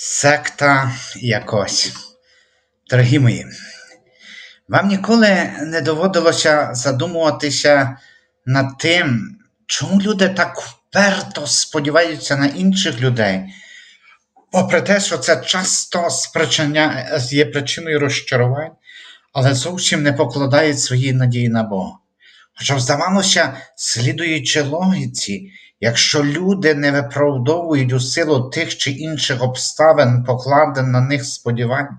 Секта якось. Дорогі мої, вам ніколи не доводилося задумуватися над тим, чому люди так вперто сподіваються на інших людей, попри те, що це часто є причиною розчарувань, але зовсім не покладають свої надії на Бога. Хоча, здавалося, слідуючи логіці, якщо люди не виправдовують у силу тих чи інших обставин, покладених на них сподівань,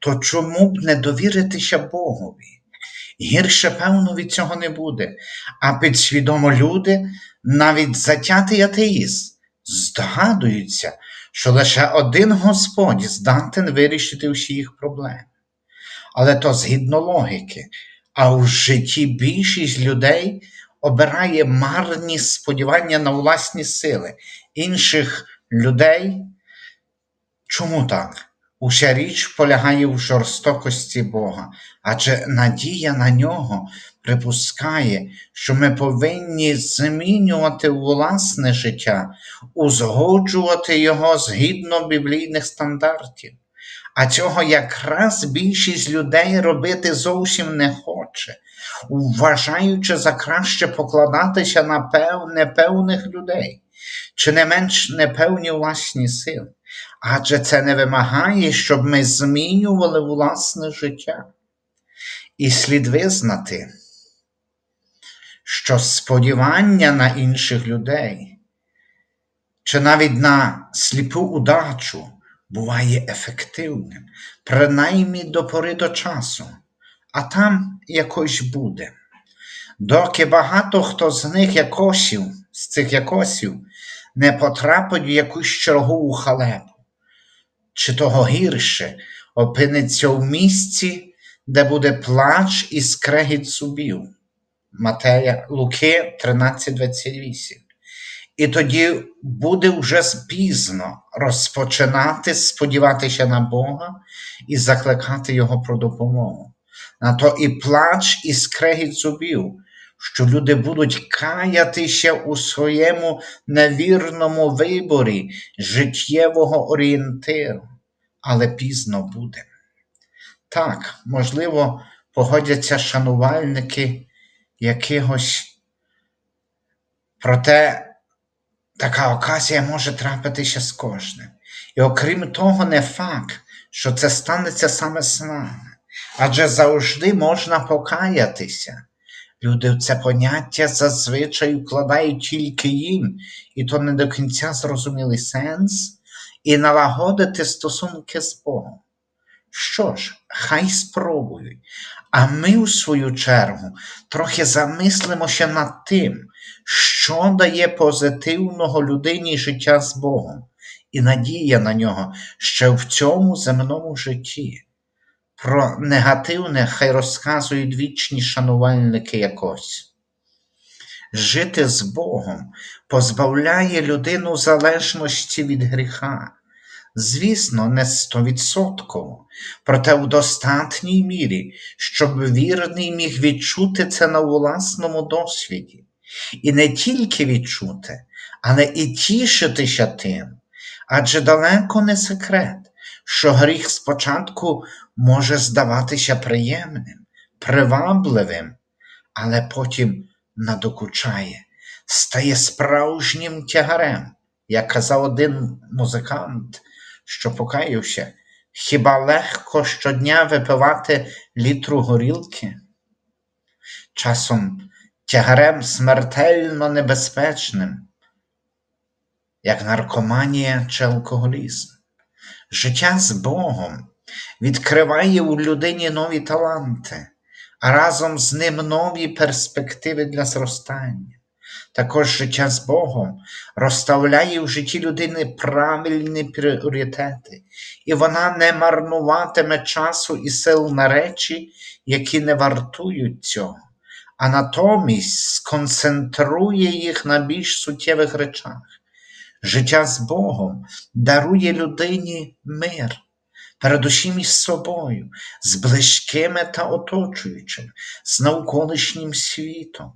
то чому б не довіритися Богові? Гірше, певно, від цього не буде. А підсвідомо люди, навіть затятий атеїст, здогадуються, що лише один Господь здатен вирішити всі їх проблеми. Але то згідно логіки, а в житті більшість людей обирає марні сподівання на власні сили інших людей. Чому так? Уся річ полягає в жорстокості Бога, адже надія на нього припускає, що ми повинні змінювати власне життя, узгоджувати його згідно біблійних стандартів. А цього якраз більшість людей робити зовсім не хоче, вважаючи за краще покладатися на пев... непевних людей, чи не менш непевні власні сили. Адже це не вимагає, щоб ми змінювали власне життя. І слід визнати, що сподівання на інших людей, чи навіть на сліпу удачу буває ефективним, принаймні до пори до часу, а там якось буде. Доки багато хто з них якосів, з цих якосів, не потрапить в якусь чергову халепу, чи того гірше опиниться в місці, де буде плач і скрегіт зубів. Матея Луки 13:28. І тоді буде вже пізно розпочинати сподіватися на Бога і закликати Його про допомогу. На то і плач, і скрегіт зубів, що люди будуть каятися у своєму невірному виборі життєвого орієнтиру, але пізно буде. Так, можливо, погодяться шанувальники якихось, проте така оказія може трапитися з кожним. І окрім того, не факт, що це станеться саме з нами, адже завжди можна покаятися. Люди в це поняття зазвичай вкладають тільки їм, і то не до кінця зрозумілий сенс, і налагодити стосунки з Богом. Що ж, хай спробують, а ми, у свою чергу, трохи замислимося над тим, що дає позитивного людині життя з Богом, і надія на нього ще в цьому земному житті. Про негативне хай розказують вічні шанувальники якось. Жити з Богом позбавляє людину залежності від гріха. Звісно, не стовідсотково, проте в достатній мірі, щоб вірний міг відчути це на власному досвіді. І не тільки відчути, але і тішитися тим, адже далеко не секрет, що гріх спочатку може здаватися приємним, привабливим, але потім надокучає, стає справжнім тягарем, як казав один музикант, що покаявся, хіба легко щодня випивати літру горілки? Часом тягарем смертельно небезпечним, як наркоманія чи алкоголізм. Життя з Богом відкриває у людині нові таланти, а разом з ним нові перспективи для зростання. Також життя з Богом розставляє в житті людини правильні пріоритети, і вона не марнуватиме часу і сил на речі, які не вартують цього, а натомість сконцентрує їх на більш суттєвих речах. Життя з Богом дарує людині мир, передусім із собою, з близькими та оточуючими, з навколишнім світом,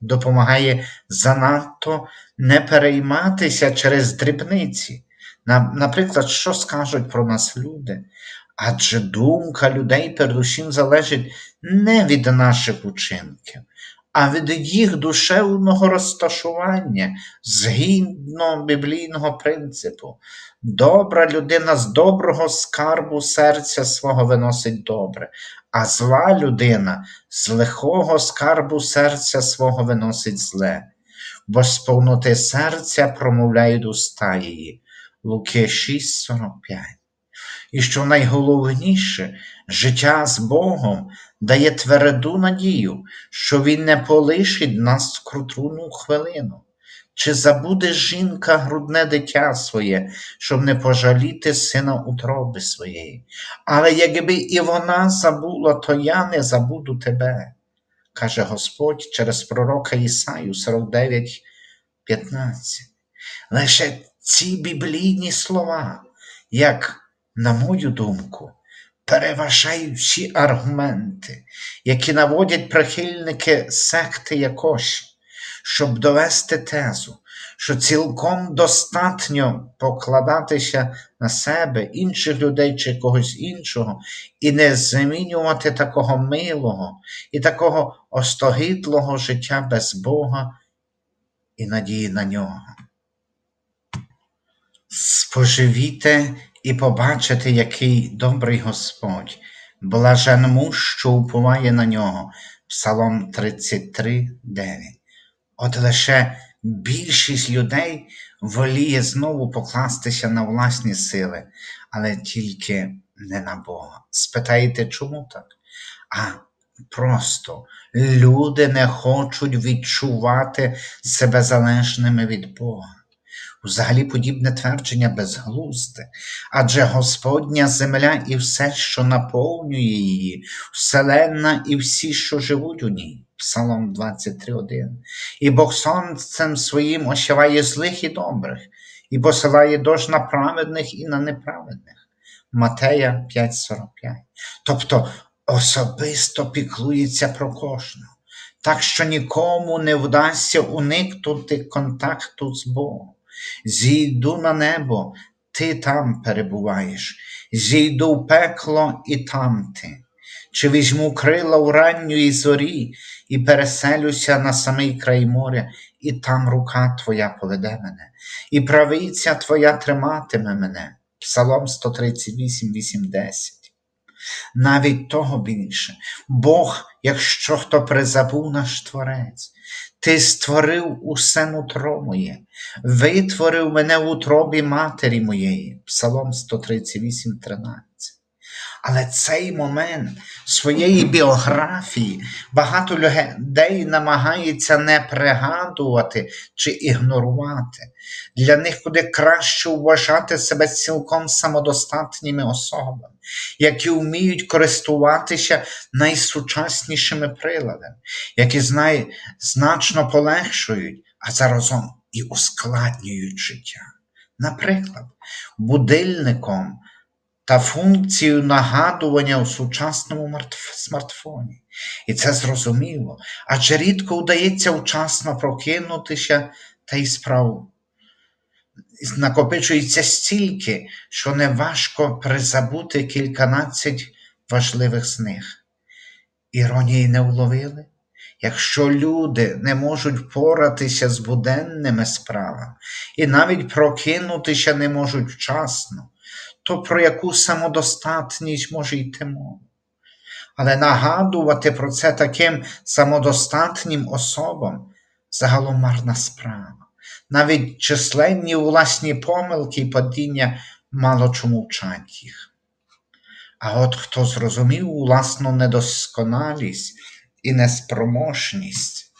допомагає занадто не перейматися через дрібниці, Наприклад, що скажуть про нас люди? Адже думка людей передусім залежить не від наших учинків, а від їх душевного розташування згідно біблійного принципу. Добра людина з доброго скарбу серця свого виносить добре, а зла людина з лихого скарбу серця свого виносить зле, бо з повноти серця промовляють уста її. Луки 6,45. І що найголовніше, життя з Богом дає тверду надію, що Він не полишить нас крутруну хвилину. Чи забуде жінка грудне дитя своє, щоб не пожаліти сина утроби своєї? Але якби і вона забула, то я не забуду тебе, каже Господь через пророка Ісаю 49, 15. Лише ці біблійні слова, як, на мою думку, переважають всі аргументи, які наводять прихильники секти якось, щоб довести тезу, що цілком достатньо покладатися на себе, інших людей чи когось іншого, і не змінювати такого милого і такого остогидлого життя без Бога і надії на нього. Споживіте і побачите, який добрий Господь, блаженому, що уповає на нього. Псалом 33, 9. От лише більшість людей воліє знову покластися на власні сили, але тільки не на Бога. Спитаєте, чому так? А просто люди не хочуть відчувати себе залежними від Бога. Взагалі подібне твердження безглузде, адже Господня земля і все, що наповнює її, вселенна і всі, що живуть у ній. Псалом 23.1. І Бог сонцем своїм осяває злих і добрих, і посилає дощ на праведних і на неправедних. Матея 5.45. Тобто особисто піклується про кожного, так що нікому не вдасться уникнути контакту з Богом. Зійду на небо, ти там перебуваєш, зійду в пекло і там ти. Чи візьму крила в ранньої зорі і переселюся на самий край моря, і там рука твоя поведе мене, і правиця твоя триматиме мене. Псалом 138, 8, 10. Навіть того більше, Бог, якщо хто призабув наш Творець, ти створив усе нутро моє, витворив мене в утробі матері моєї, Псалом 138, 13. Але цей момент своєї біографії багато людей намагається не пригадувати чи ігнорувати. Для них куди краще вважати себе цілком самодостатніми особами, які вміють користуватися найсучаснішими приладами, які знає, значно полегшують, а заразом і ускладнюють життя. Наприклад, будильником та функцію нагадування у сучасному смартфоні. І це зрозуміло, адже рідко вдається вчасно прокинутися та й справу. Накопичується стільки, що неважко призабути кільканадцять важливих з них. Іронії не вловили? Якщо люди не можуть впоратися з буденними справами і навіть прокинутися не можуть вчасно, то про яку самодостатність може йти мова? Але нагадувати про це таким самодостатнім особам загалом марна справа. Навіть численні власні помилки і падіння мало чому вчать їх. А от хто зрозумів власну недосконалість і неспроможність,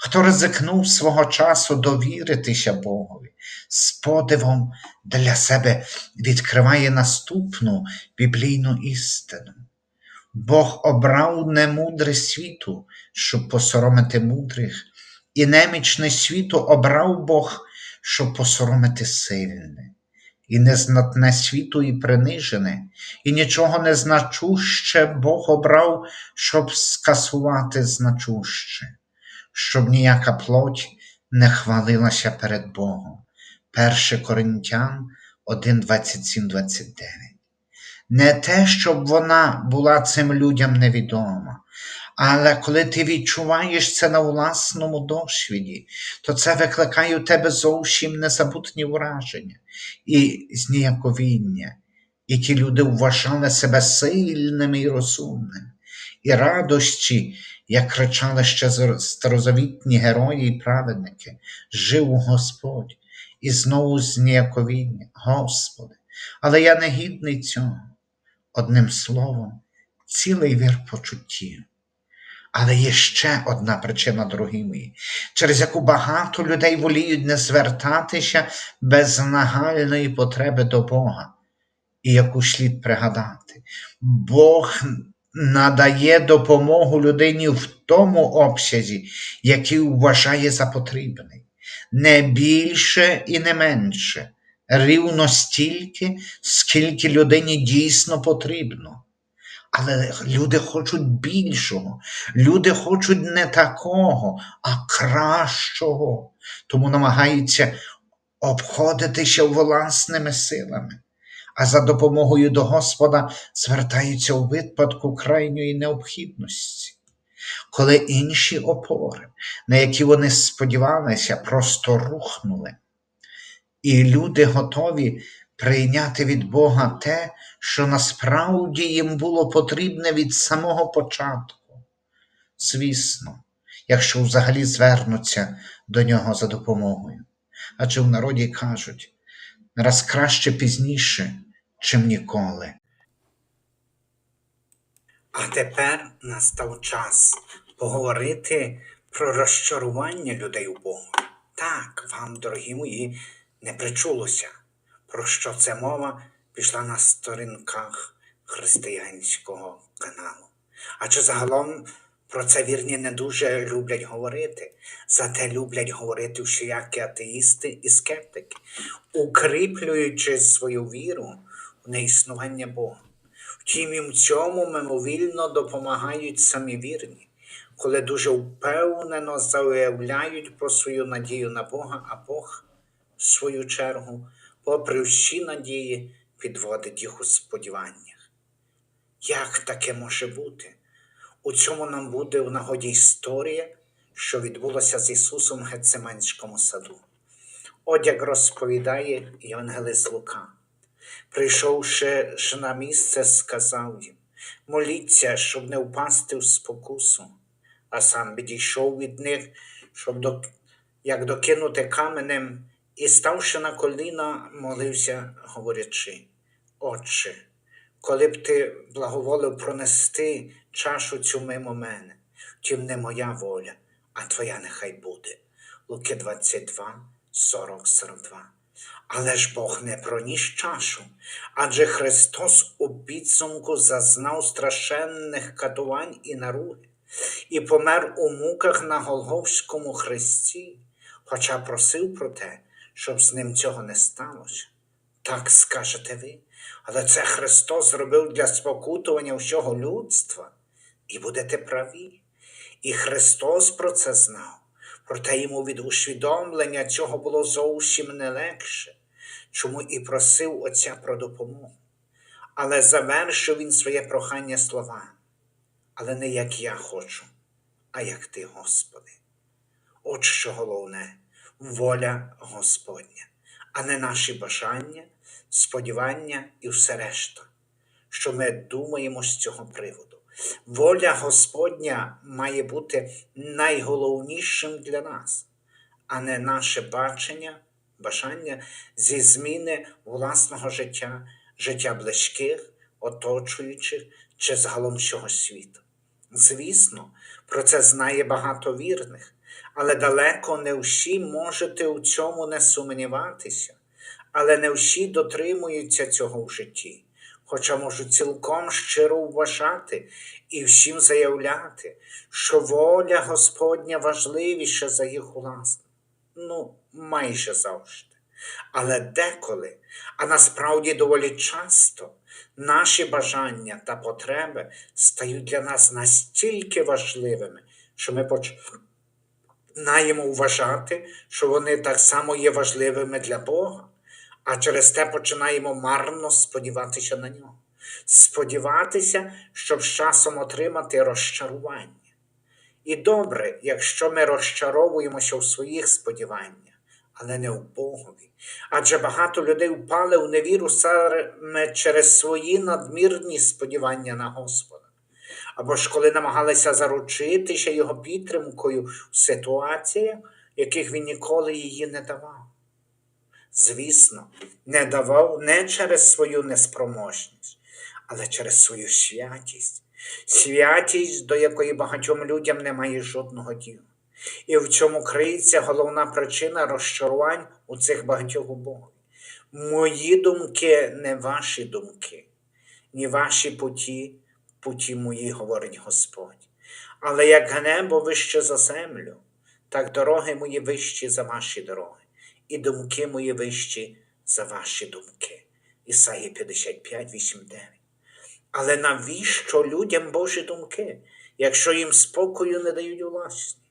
хто ризикнув свого часу довіритися Богові, з подивом для себе відкриває наступну біблійну істину. Бог обрав немудре світу, щоб посоромити мудрих, і немічне світу обрав Бог, щоб посоромити сильне, і незнатне світу і принижене, і нічого не значуще Бог обрав, щоб скасувати значуще, щоб ніяка плоть не хвалилася перед Богом. 1 Коринтян 1, 27, 29. Не те, щоб вона була цим людям невідома, але коли ти відчуваєш це на власному досвіді, то це викликає у тебе зовсім незабутні враження і зніяковіння. І ті люди вважали себе сильними і розумними, і радості, як кричали ще старозавітні герої і праведники, жив Господь, і знову зніяковіння, Господи, але я не гідний цього. Одним словом, цілий вір почуттів. Але є ще одна причина, дорогі мої, через яку багато людей воліють не звертатися без нагальної потреби до Бога, і яку слід пригадати. Бог надає допомогу людині в тому обсязі, який вважає за потрібний, не більше і не менше, рівно стільки, скільки людині дійсно потрібно. Але люди хочуть більшого, люди хочуть не такого, а кращого, тому намагаються обходитися власними силами, а за допомогою до Господа звертаються у випадку крайньої необхідності. Коли інші опори, на які вони сподівалися, просто рухнули, і люди готові прийняти від Бога те, що насправді їм було потрібне від самого початку. Звісно, якщо взагалі звернуться до нього за допомогою. Адже в народі кажуть раз краще пізніше, чим ніколи. А тепер настав час поговорити про розчарування людей у Богу. Так, вам, дорогі мої, не причулося, про що це мова пішла на сторінках християнського каналу. Адже загалом про це вірні не дуже люблять говорити, зате люблять говорити всіякі атеїсти і скептики, укріплюючи свою віру неіснування Бога. Втім, в цьому мимовільно допомагають самі вірні, коли дуже впевнено заявляють про свою надію на Бога, а Бог, в свою чергу, попри всі надії, підводить їх у сподіваннях. Як таке може бути? У цьому нам буде в нагоді історія, що відбулася з Ісусом в Гециманському саду. Одяг розповідає Євангелист Лука. Прийшовши ж на місце, сказав їм: моліться, щоб не впасти в спокусу, а сам відійшов від них, щоб до, як докинути каменем, і, ставши на коліна, молився, говорячи: Отче, коли б ти благоволив пронести чашу цю мимо мене, втім не моя воля, а твоя нехай буде. Луки 22, 40, 42. Але ж Бог не проніс чашу, адже Христос у підсумку зазнав страшенних катувань і наруги, і помер у муках на Голговському хресті, хоча просив про те, щоб з ним цього не сталося. Так скажете ви, але це Христос зробив для спокутування всього людства, і будете праві. І Христос про це знав, проте йому від усвідомлення цього було зовсім не легше, чому і просив Отця про допомогу. Але завершив він своє прохання слова, але не як я хочу, а як ти, Господи. От що головне воля Господня, а не наші бажання, сподівання і все решта, що ми думаємо з цього приводу. Воля Господня має бути найголовнішим для нас, а не наше бачення, бажання зі зміни власного життя, життя близьких, оточуючих чи загалом всього світу. Звісно, про це знає багато вірних, але далеко не всі можете у цьому не сумніватися, але не всі дотримуються цього в житті, хоча можуть цілком щиро вважати і всім заявляти, що воля Господня важливіша за їх власну. Ну, майже завжди. Але деколи, а насправді доволі часто, наші бажання та потреби стають для нас настільки важливими, що ми починаємо вважати, що вони так само є важливими для Бога, а через те починаємо марно сподіватися на нього. Сподіватися, щоб з часом отримати розчарування. І добре, якщо ми розчаровуємося в своїх сподіваннях, але не в Богові. Адже багато людей впали у невіру саме через свої надмірні сподівання на Господа. Або ж коли намагалися заручитися його підтримкою в ситуаціях, яких він ніколи її не давав. Звісно, не давав не через свою неспроможність, але через свою святість, святість, до якої багатьом людям немає жодного діла. І в цьому криється головна причина розчарувань у цих багатьох Богові. Мої думки не ваші думки, ні ваші путі, путі мої, говорить Господь. Але як небо вище за землю, так дороги мої вищі за ваші дороги, і думки мої вищі за ваші думки. Ісаї 55, 8, 9. Але навіщо людям Божі думки, якщо їм спокою не дають власні?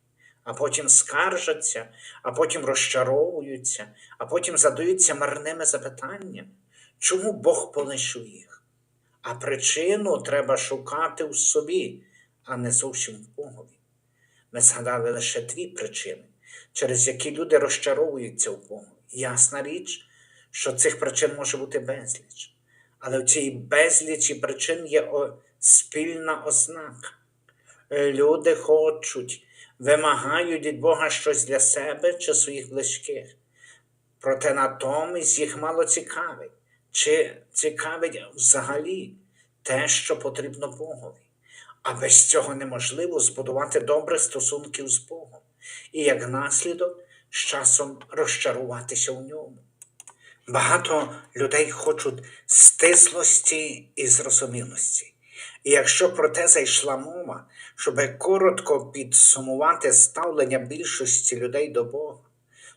А потім скаржаться, а потім розчаровуються, а потім задаються марними запитаннями, чому Бог полишив їх? А причину треба шукати в собі, а не зовсім в Богові. Ми згадали лише дві причини, через які люди розчаровуються в Богу. Ясна річ, що цих причин може бути безліч. Але в цій безлічі причин є спільна ознака. Люди хочуть, вимагають від Бога щось для себе чи своїх близьких. Проте натомість їх мало цікавить, чи цікавить взагалі те, що потрібно Богові. А без цього неможливо збудувати добрі стосунки з Богом і як наслідок з часом розчаруватися в ньому. Багато людей хочуть стислості і зрозумілості. І якщо про те зайшла мова, щоб коротко підсумувати ставлення більшості людей до Бога,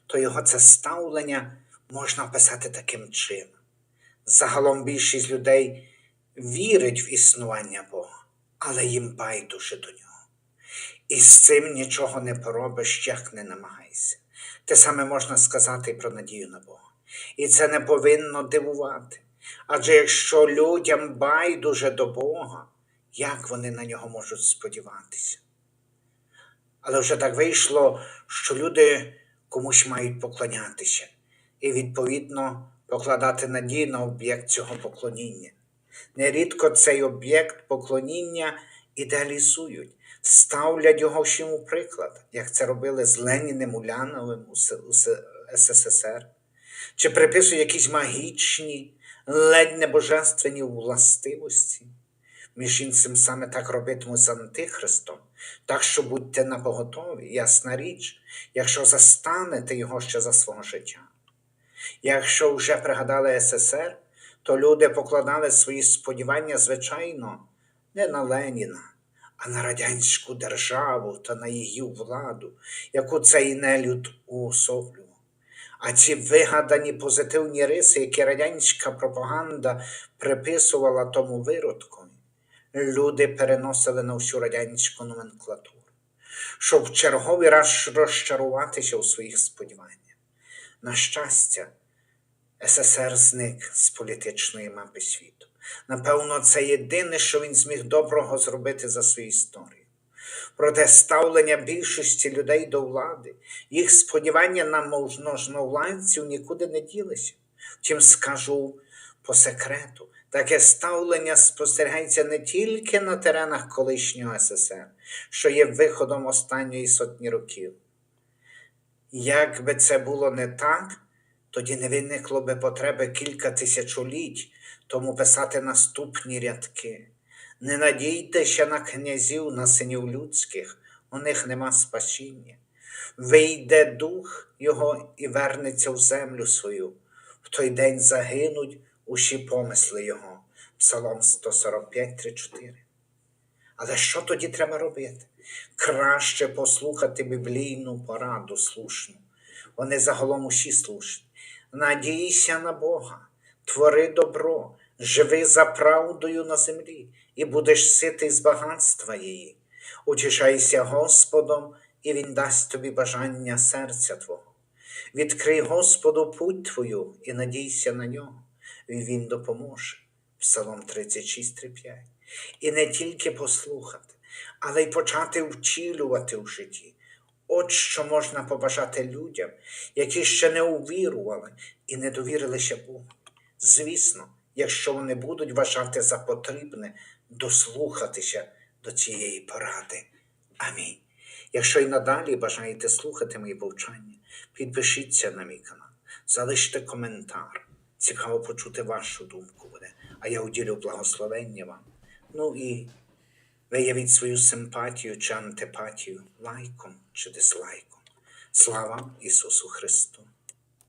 то його це ставлення можна описати таким чином. Загалом більшість людей вірить в існування Бога, але їм байдуже до нього. І з цим нічого не поробиш, як не намагайся. Те саме можна сказати і про надію на Бога. І це не повинно дивувати. Адже якщо людям байдуже до Бога, як вони на нього можуть сподіватися? Але вже так вийшло, що люди комусь мають поклонятися і, відповідно, покладати надію на об'єкт цього поклоніння. Нерідко цей об'єкт поклоніння ідеалізують, ставлять його всім у приклад, як це робили з Леніним Уляновим у СССР, чи приписують якісь магічні, ледь не божественні властивості. Між іншим, саме так робитимуть з Антихристом, так що будьте напоготові, ясна річ, якщо застанете його ще за свого життя. Якщо вже пригадали СССР, то люди покладали свої сподівання, звичайно, не на Леніна, а на радянську державу та на її владу, яку цей нелюд уособлював. А ці вигадані позитивні риси, які радянська пропаганда приписувала тому виродкові, люди переносили на всю радянську номенклатуру, щоб в черговий раз розчаруватися у своїх сподіваннях. На щастя, СССР зник з політичної мапи світу. Напевно, це єдине, що він зміг доброго зробити за свою історію. Проте ставлення більшості людей до влади, їх сподівання на можновладців нікуди не ділися. Втім, скажу по секрету, таке ставлення спостерігається не тільки на теренах колишнього СССР, що є виходом останньої сотні років. Як би це було не так, тоді не виникло би потреби кілька тисячоліть тому писати наступні рядки. Не надійтеся на князів, на синів людських, у них нема спасіння. Вийде дух його і вернеться в землю свою. В той день загинуть усі помисли його. Псалом 145, 3, 4. Але що тоді треба робити? Краще послухати біблійну пораду слушну. Вони загалом усі слушні. Надійся на Бога, твори добро, живи за правдою на землі, і будеш ситий з багатства її. Утішайся Господом, і Він дасть тобі бажання серця Твого. Відкрий Господу путь твою і надійся на нього, Він допоможе. Псалом 36, 3-5. І не тільки послухати, але й почати втілювати в житті. От що можна побажати людям, які ще не увірували і не довірилися Богу. Звісно, якщо вони будуть вважати за потрібне дослухатися до цієї поради. Амінь. Якщо й надалі бажаєте слухати мої повчання, підпишіться на мій канал, залиште коментар. Цікаво почути вашу думку буде, а я уділю благословення вам. Ну і виявіть свою симпатію чи антипатію лайком чи дизлайком. Слава Ісусу Христу!